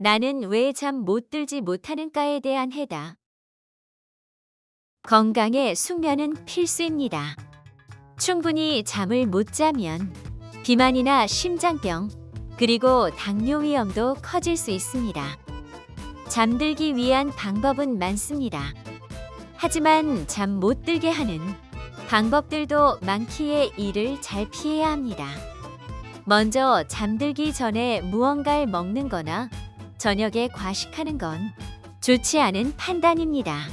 나는 왜 잠 못 들지 못하는가에 대한 해답. 건강에 숙면은 필수입니다. 충분히 잠을 못 자면 비만이나 심장병, 그리고 당뇨 위험도 커질 수 있습니다. 잠들기 위한 방법은 많습니다. 하지만 잠 못 들게 하는 방법들도 많기에 이를 잘 피해야 합니다. 먼저 잠들기 전에 무언가를 먹는 거나 저녁에 과식하는 건 좋지 않은 판단입니다.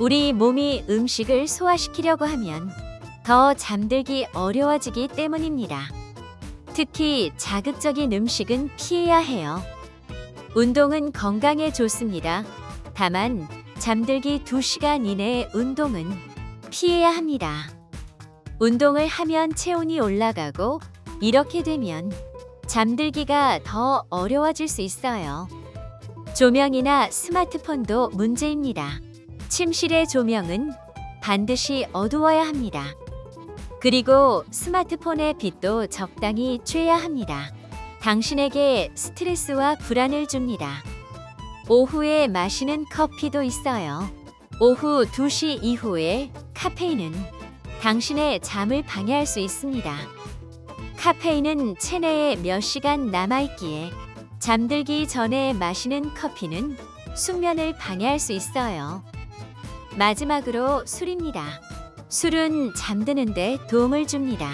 우리 몸이 음식을 소화시키려고 하면 더 잠들기 어려워지기 때문입니다. 특히 자극적인 음식은 피해야 해요. 운동은 건강에 좋습니다. 다만 잠들기 2시간 이내의 운동은 피해야 합니다. 운동을 하면 체온이 올라가고 이렇게 되면 잠들기가 더 어려워질 수 있어요. 조명이나 스마트폰도 문제입니다. 침실의 조명은 반드시 어두워야 합니다. 그리고 스마트폰의 빛도 적당히 쬐야 합니다. 당신에게 스트레스와 불안을 줍니다. 오후에 마시는 커피도 있어요. 오후 2시 이후에 카페인은 당신의 잠을 방해할 수 있습니다. 카페인은 체내에 몇 시간 남아있기에 잠들기 전에 마시는 커피는 숙면을 방해할 수 있어요. 마지막으로 술입니다. 술은 잠드는데 도움을 줍니다.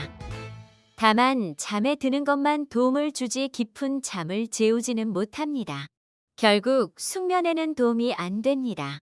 다만 잠에 드는 것만 도움을 주지 깊은 잠을 재우지는 못합니다. 결국 숙면에는 도움이 안 됩니다.